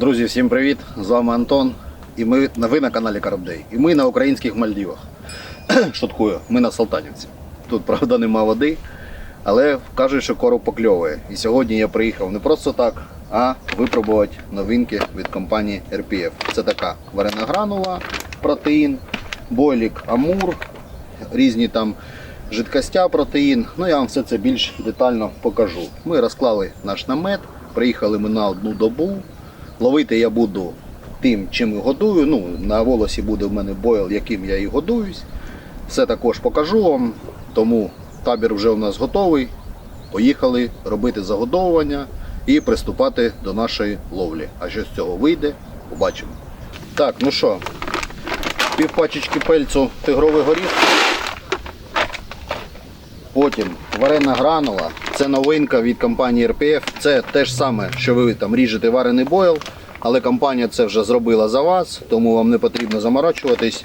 Друзі, всім привіт! З вами Антон. І ми ви на каналі Карабдей. І ми на українських Мальдівах. Шуткую, ми на Салтанівці. Тут, правда, нема води, але кажуть, що короб покльовує. І сьогодні я приїхав не просто так, а випробувати новинки від компанії RPF. Це така варена гранула, протеїн, бойлік Амур, різні там жидкостя протеїн. Ну я вам все це більш детально покажу. Ми розклали наш намет, приїхали ми на одну добу. Ловити я буду тим, чим годую. Ну, на волосі буде в мене бойл, яким я і годуюсь. Все також покажу вам. Тому табір вже у нас готовий. Поїхали робити загодовування і приступати до нашої ловлі. А що з цього вийде, побачимо. Так, ну що, пів пачечки пельцу тигровий горіх. Потім варена гранула. Це новинка від компанії RPF. Це те ж саме, що ви там ріжете варений бойл, але компанія це вже зробила за вас, тому вам не потрібно заморачуватись.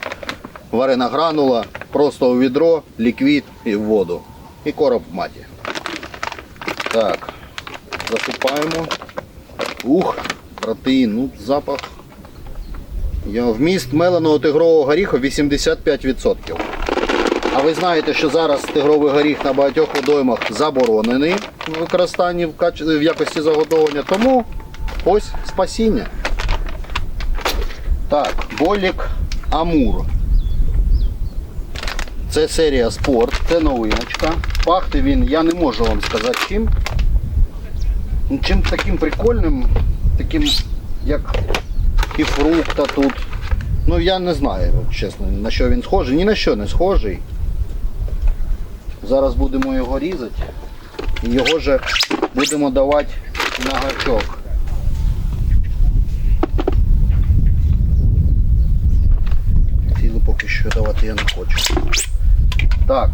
Варена гранула, просто у відро, ліквід і в воду. І короб в маті. Так, засипаємо. Ух, протеїн, ну запах. Вміст меленого тигрового горіху 85%. А ви знаєте, що зараз тигровий горіх на багатьох водоймах заборонений в використанні в, якості загодовування. Тому ось спасіння. Так, болік Амур. Це серія спорт, це новиночка. Пахне він, я не можу вам сказати чим. Ну, Чим таким прикольним, таким як і фрукта тут. Ну я не знаю, чесно, на що він схожий. Ні на що не схожий. Зараз будемо його різати і його же будемо давати на гачок. Цілу поки що давати я не хочу. Так,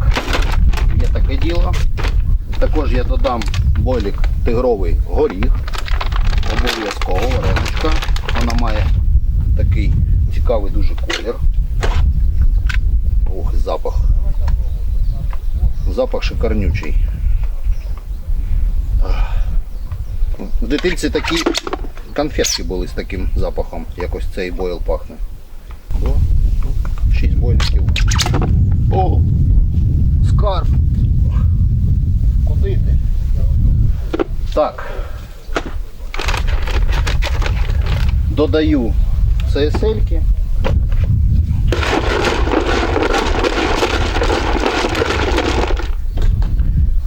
є таке діло. Також я додам бойлік тигровий горіх. Обов'язково вареничка. Вона має такий цікавий дуже колір. Ох, запах. Запах шикарнючий. В дитинці такі конфетки були з таким запахом. Якось цей бойл пахне. Шість бойликів. О! Скарб! Куди ти? Так. Додаю CSL-ки.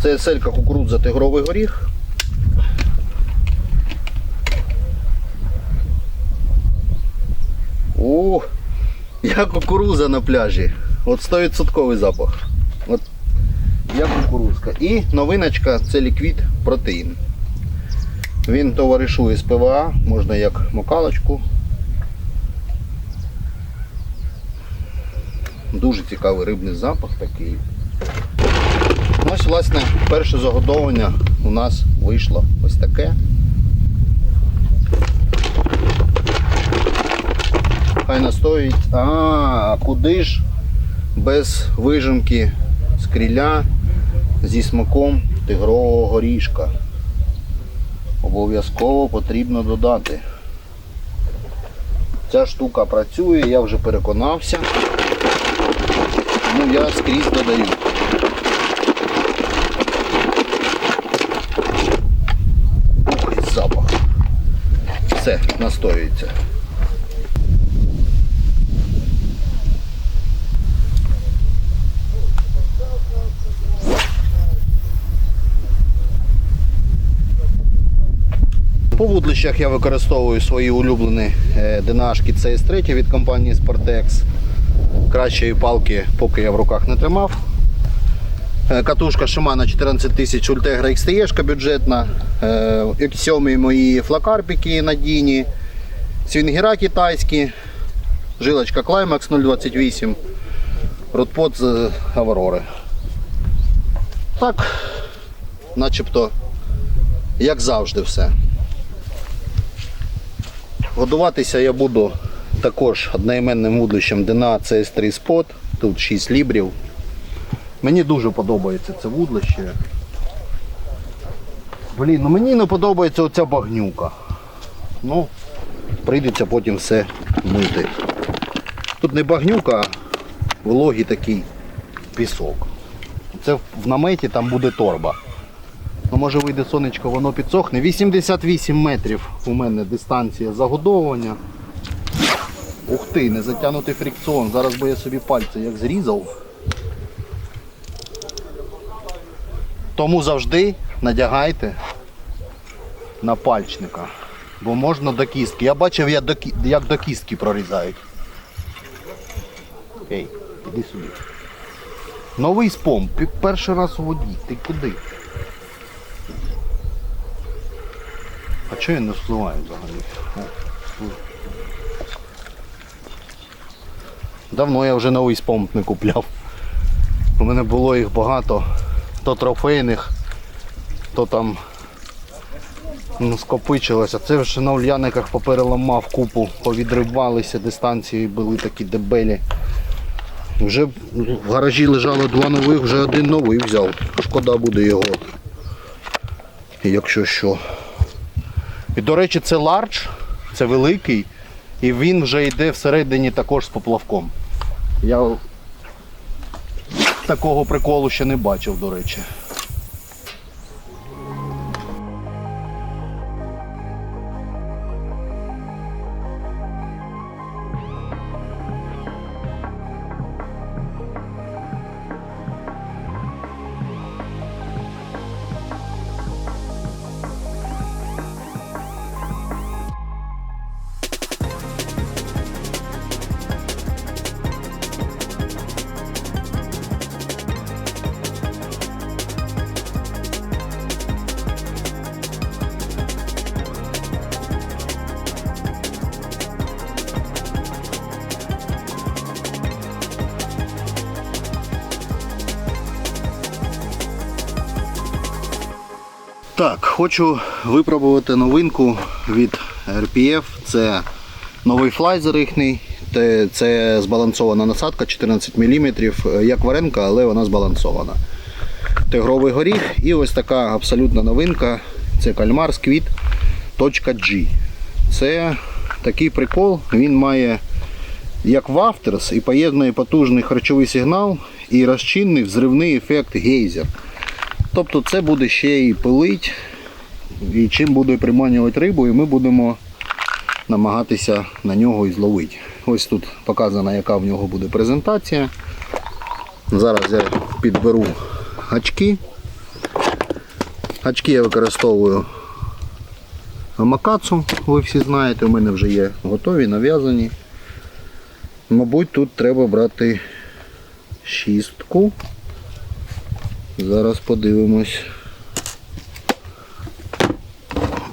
Це селька кукурудза тигровий горіх. О, як кукуруза на пляжі. От 100% запах. От як кукурузка. І новиночка це ліквід протеїн. Він товаришує з ПВА, можна як мокалочку. Дуже цікавий рибний запах такий. Ось, власне, перше загодовування у нас вийшло ось таке. Хай настоїть. А, куди ж без вижимки скріля зі смаком тигрового горішка? Обов'язково потрібно додати. Ця штука працює, я вже переконався. Ну я скрізь додаю. Ух, і запах. Все, настоюється. По вудлищах я використовую свої улюблені е, динашки CS3 від компанії Sportex. Кращої палки поки я в руках не тримав. Е, Катушка Shimano 14000 Ultegra XTE бюджетна. Е, X7 мої флакарпіки надійні. Свінгера китайські. Жилочка Climax 028. Ротпот з Аврори. Так, начебто, як завжди все. Годуватися я буду також одноіменним вудлищем Дена CS3 Spot. Тут 6 лібрів. Мені дуже подобається це вудлище. Блін, ну мені не подобається оця багнюка. Ну, прийдеться потім все мити. Тут не багнюка, а вологий такий пісок. Це в наметі там буде торба. Ну, може вийде сонечко, воно підсохне. 88 метрів у мене дистанція загодовування. Ух ти, не затягнутий фрикціон. Зараз би я собі пальці як зрізав. Тому завжди надягайте на пальчника. Бо можна до кістки. Я бачив, як до, кістки прорізають. Ей, іди сюди. Новий спом. Перший раз у воді. Ти куди? А чого він не впливає взагалі? Давно я вже новий спом не купляв. У мене було їх багато. То трофейних, то там ну, скопичилося. Це вже на ульяниках попереламав купу, повідривалися, дистанції були такі дебелі. Вже в гаражі лежало два нових, вже один новий взяв. Шкода буде його. Якщо що. І до речі, це лардж, це великий, і він вже йде всередині також з поплавком. Я такого приколу ще не бачив, до речі. Так, хочу випробувати новинку від RPF. Це новий флайзер їхній. Це збалансована насадка 14 мм, як варенка, але вона збалансована. Тигровий горіх і ось така абсолютна новинка. Це кальмар сквіт .G. Це такий прикол, він має як вафтерс і поєднує потужний харчовий сигнал і розчинний взривний ефект гейзер. Тобто це буде ще і пилить, і чим буде приманювати рибу, і ми будемо намагатися на нього і зловити. Ось тут показана, яка в нього буде презентація. Зараз я підберу гачки. Гачки я використовую амакацу, ви всі знаєте, у мене вже є готові, нав'язані. Мабуть, тут треба брати шістку. Зараз подивимось.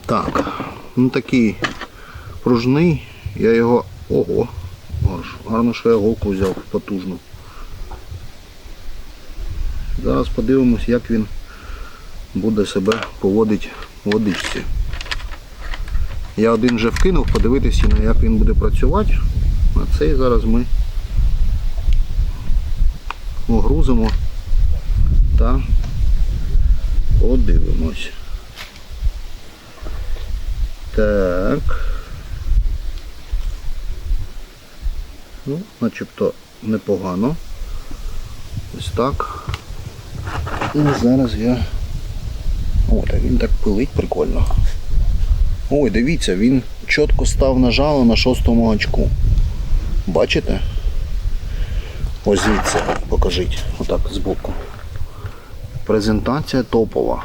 Так, ну такий пружний, я його... Ого, гарно, що я голку взяв потужну. Зараз подивимось, як він буде себе поводити в водичці. Я один вже вкинув, подивитися, як він буде працювати. А цей зараз ми огрузимо та подивимось. Так. Ну, начебто непогано. Ось так. І зараз я... О, так він так пилить прикольно. Ой, дивіться, він чітко став на жало на шостому гачку. Бачите? Ось звідси, покажіть, отак збоку. Презентація топова.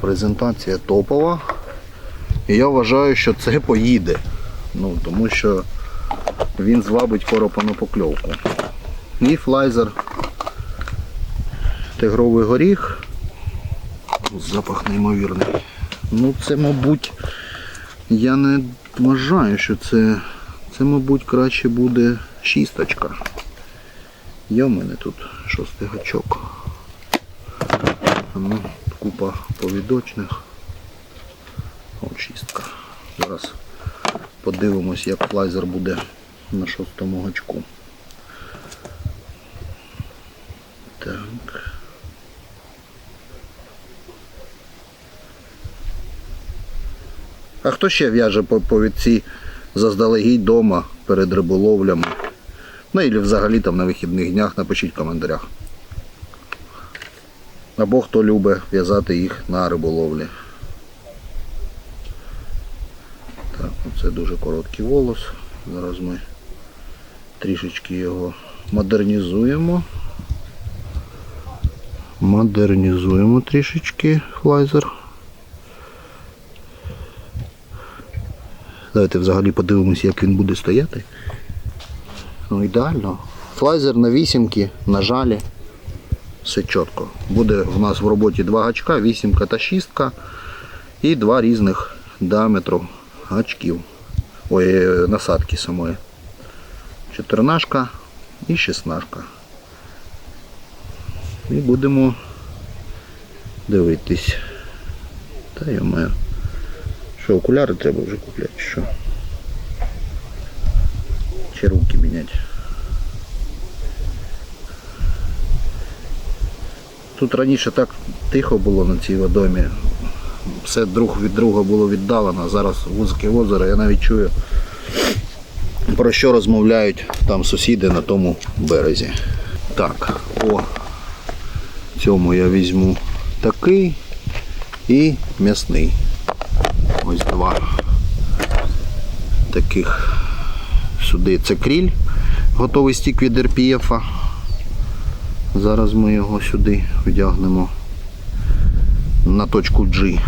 Презентація топова. І я вважаю, що це поїде. Ну, тому що він звабить коропану покльовку. І флайзер. Тигровий горіх. Запах неймовірний. Ну це, мабуть, я не вважаю, що це. Це, мабуть, краще буде шісточка. Є в мене тут шостий гачок. Ну, купа повідочних. От шістка. Зараз подивимось, як флайзер буде на шостому гачку. Так. А хто ще в'яже по повідці заздалегідь дома перед риболовлями? Ну і взагалі там на вихідних днях напишіть в коментарях. Або хто любить в'язати їх на риболовлі. Так, це дуже короткий волос. Зараз ми трішечки його модернізуємо. Модернізуємо трішечки флайзер. Давайте взагалі подивимося, як він буде стояти. Ну ідеально. Флайзер на вісімки, на жалі. Все чітко. Буде в нас в роботі два гачка, вісімка та шістка. І два різних діаметру гачків. Ой, е, насадки самої. Чотирнашка і шістнашка. І будемо дивитись. Та я маю. Що, окуляри треба вже купляти, що? Чи руки міняти? Тут раніше так тихо було на цій водомі. Все друг від друга було віддалено, зараз вузьке озеро, я навіть чую, про що розмовляють там сусіди на тому березі. Так, по цьому я візьму такий і м'ясний. Ось два таких сюди. Це кріль, готовий стік від RPF. Зараз ми його сюди вдягнемо на точку G.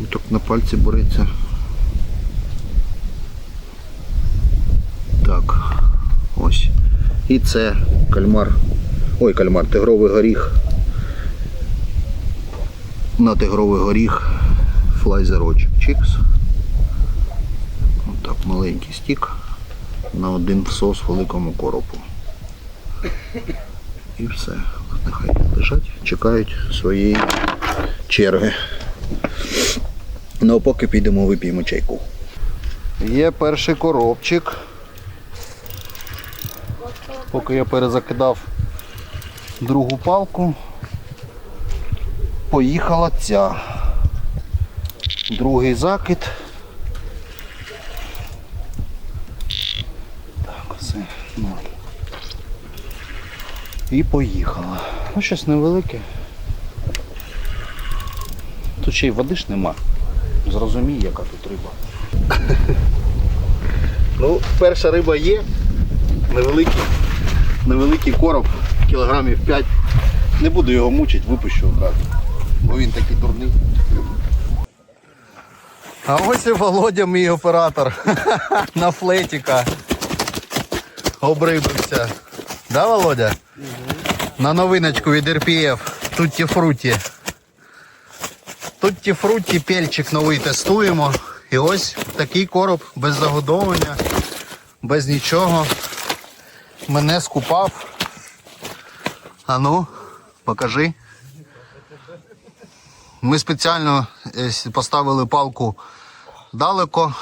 І Так на пальці бореться. Так, ось. І це кальмар. Ой, кальмар, тигровий горіх. На тигровий горіх флайзерочок Чікс. Отак, маленький стік на один всос великому коропу. І все. Нехай лежать, чекають своєї черги. Ну а поки підемо вип'ємо чайку. Є перший коробчик. Поки я перезакидав другу палку, поїхала ця. Другий закид. Все. Ну. І поїхала. Ну, щось невелике. Тут ще й води ж нема. Зрозумій, яка тут риба. ну, перша риба є. Невеликий, невеликий короб, кілограмів 5. Не буду його мучити, випущу одразу. Бо він такий дурний. А ось і Володя, мій оператор. На флетіка. Обрибився. Да, Володя? На новиночку від RPF. Тутті фруті. Тутті фруті пельчик новий тестуємо. І ось такий короб без загодовування, без нічого. Мене скупав. А ну, покажи. Ми спеціально е, поставили палку далеко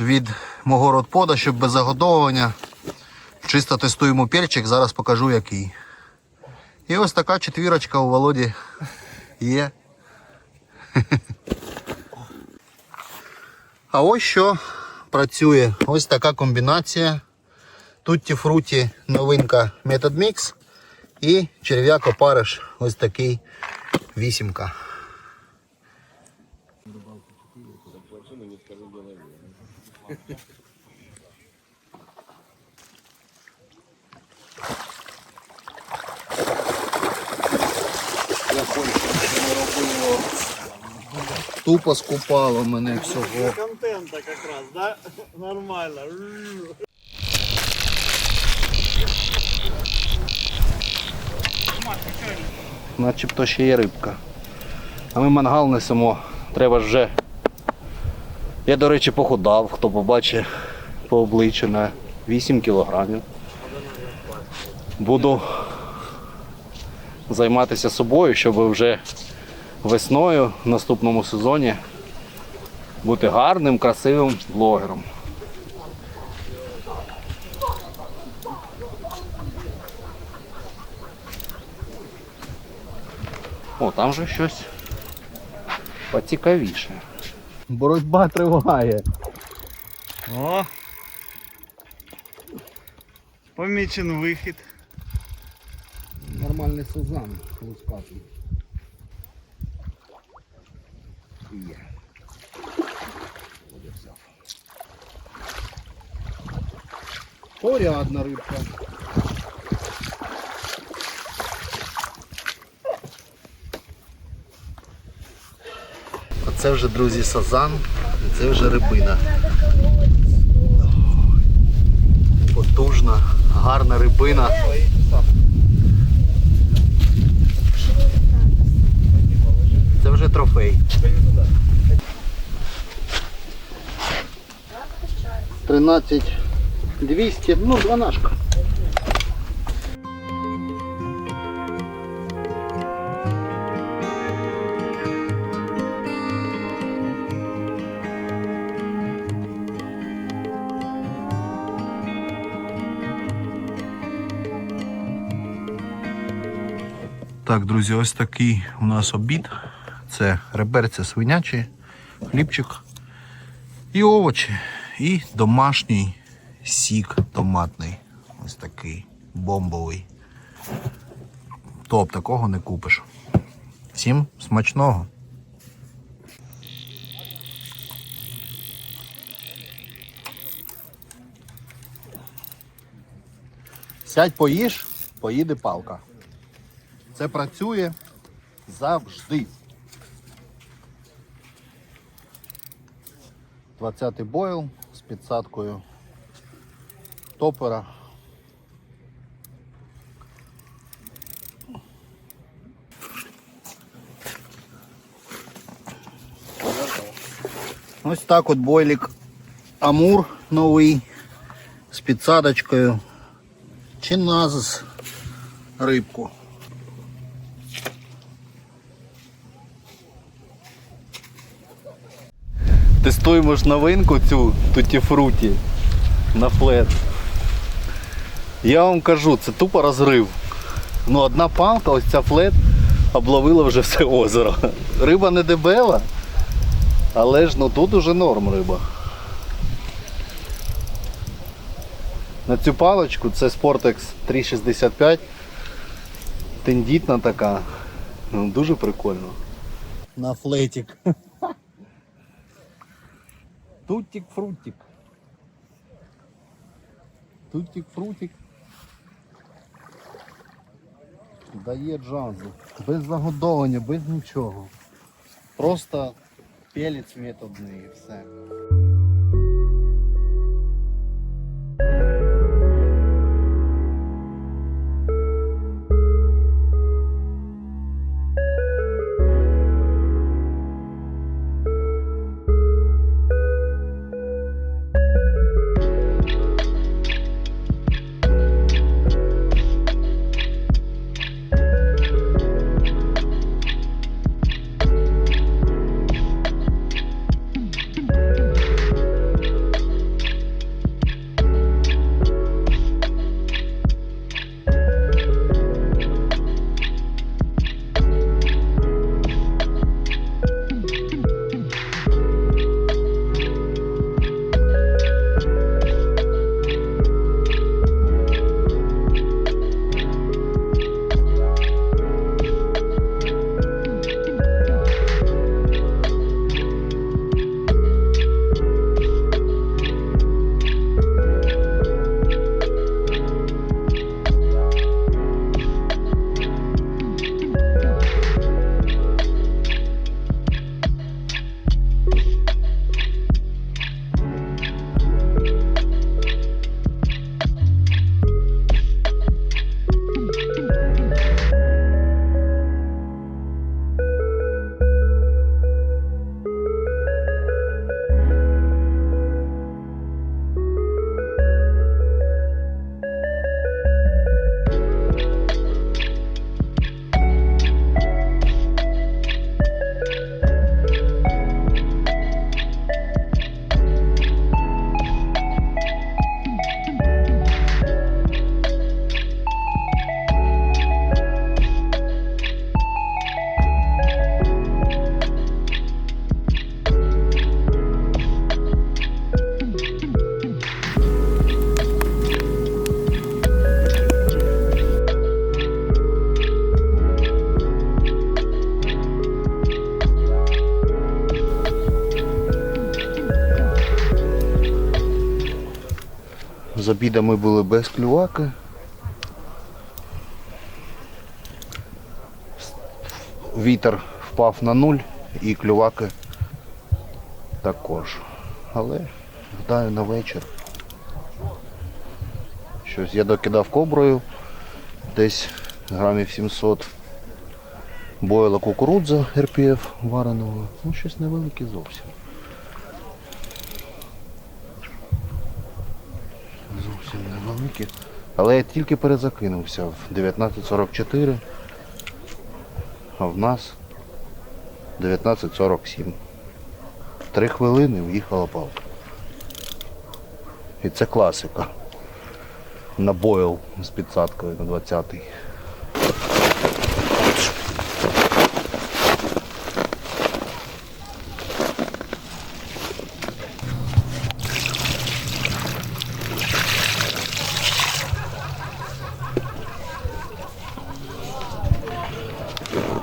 від мого родпода, щоб без загодовування. Чисто тестуємо перчик, зараз покажу який. І ось така четвірочка у Володі є. А ось що працює. Ось така комбінація. Тутті фруті новинка Method Mix і черв'як опариш ось такий вісімка. Тупо скупало мене всього. контента как раз, да? Нормально. Начебто ще є рибка. А ми мангал несемо. Треба ж вже. Я, до речі, похудав, хто побачить по обличчю на 8 кілограмів. Буду займатися собою, щоб вже весною в наступному сезоні бути гарним, красивим блогером. О, там же щось поцікавіше. Боротьба триває. О! Помічен вихід. Нормальний сазан лускатий. Є. Порядна рибка. Оце вже, друзі, сазан, це вже рибина. Потужна, гарна рибина. Це вже трофей. Тринадцять двісті, ну, дванашка. Так, друзі, ось такий у нас обід. Це реберця свинячі, хлібчик і овочі. І домашній сік томатний. Ось такий бомбовий. Топ, такого не купиш. Всім смачного. Сядь поїж, поїде палка. Це працює завжди. 20-й бойл з підсадкою топера. Ось так от бойлік Амур новий з підсадочкою. Чи назис рибку. Тестуємо ж новинку цю туті-фруті на флет. Я вам кажу, це тупо розрив. Ну, одна палка, ось ця флет, обловила вже все озеро. Риба не дебела, але ж ну тут уже норм риба. На цю паличку це Sportex 365. Тендітна така. Ну, дуже прикольно. На флетик. Тутик фрутик. Дає джазу. Без загодовання, без нічого. Просто пелець методний і все. Обіда ми були без клюваки. Вітер впав на нуль і клюваки також. Але гадаю на вечір. Щось я докидав коброю десь грамів 700 бойла кукурудза РПФ вареного. Ну щось невелике зовсім. Зовсім. Але я тільки перезакинувся в 19.44, а в нас 19.47. Три хвилини в'їхала палка. І це класика. На бойл з підсадкою на 20-й.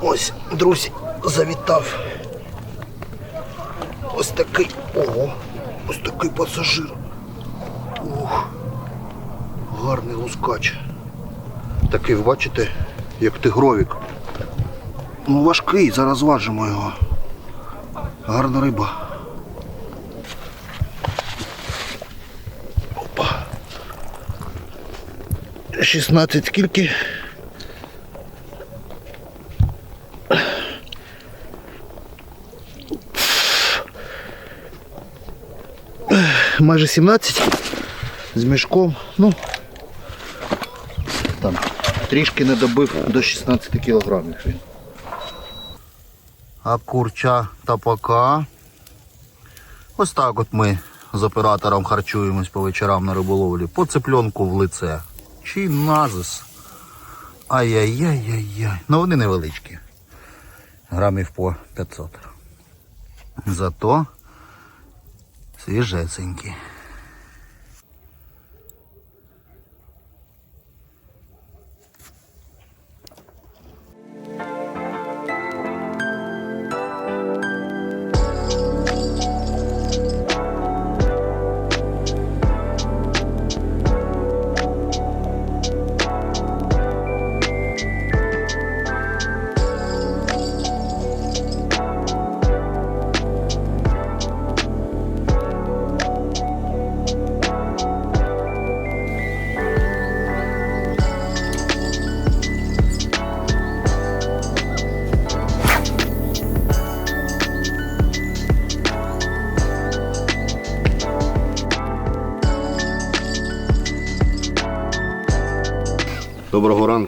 Ось, друзі, завітав. Ось такий. Ого, ось такий пасажир. Ух. Гарний лускач. Такий, бачите, як тигровік. Ну важкий, зараз важимо його. Гарна риба. Опа. 16 скільки? Майже 17 з мішком. Ну там трішки не добив до 16 кілограмів він. А курча тапака. Ось так от ми з оператором харчуємось по вечорам на риболовлі. По цепленку в лице. Чи назис. Ай-яй-яй-яй-яй. Ну вони невеличкі. Грамів по 500. Зато свіжесенькі.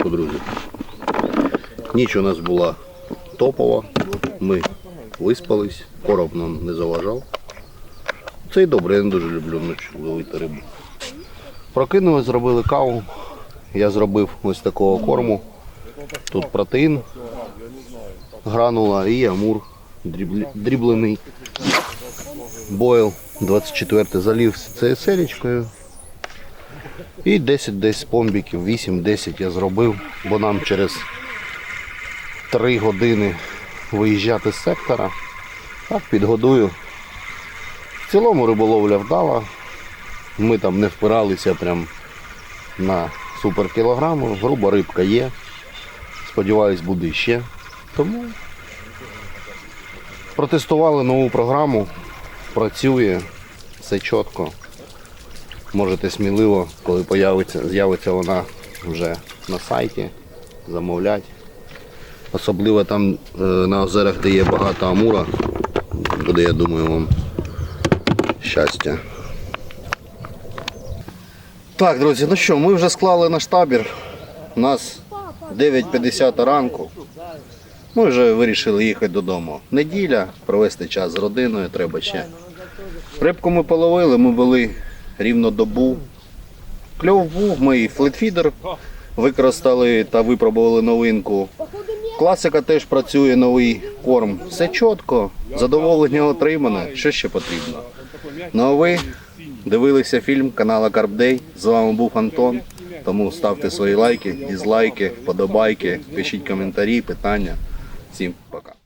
Доброго ранку, друзі. Ніч у нас була топова. Ми виспались, короб нам не заважав. Це і добре, я не дуже люблю вночі ловити рибу. Прокинули, зробили каву. Я зробив ось такого корму. Тут протеїн, гранула і амур дріблений. Бойл 24 залив цією селічкою. І 10 десь помбіків, 8-10 я зробив, бо нам через 3 години виїжджати з сектора. Так, підгодую. В цілому риболовля вдала. Ми там не впиралися прям на супер кілограму. Груба рибка є. Сподіваюсь, буде ще. Тому протестували нову програму. Працює, все чітко. Можете сміливо, коли появиться, з'явиться вона вже на сайті, замовляти. Особливо там е, на озерах, де є багато амура, буде, я думаю, вам щастя. Так, друзі, ну що, ми вже склали наш табір. У нас 9.50 ранку. Ми вже вирішили їхати додому. Неділя, провести час з родиною треба ще. Рибку ми половили, ми були рівно добу. Кльов був, ми і флетфідер використали та випробували новинку. Класика теж працює новий корм. Все чітко, задоволення отримане. Що ще потрібно? Ну а ви дивилися фільм канала Карпдей. З вами був Антон. Тому ставте свої лайки, дізлайки, подобайки, пишіть коментарі, питання. Всім пока.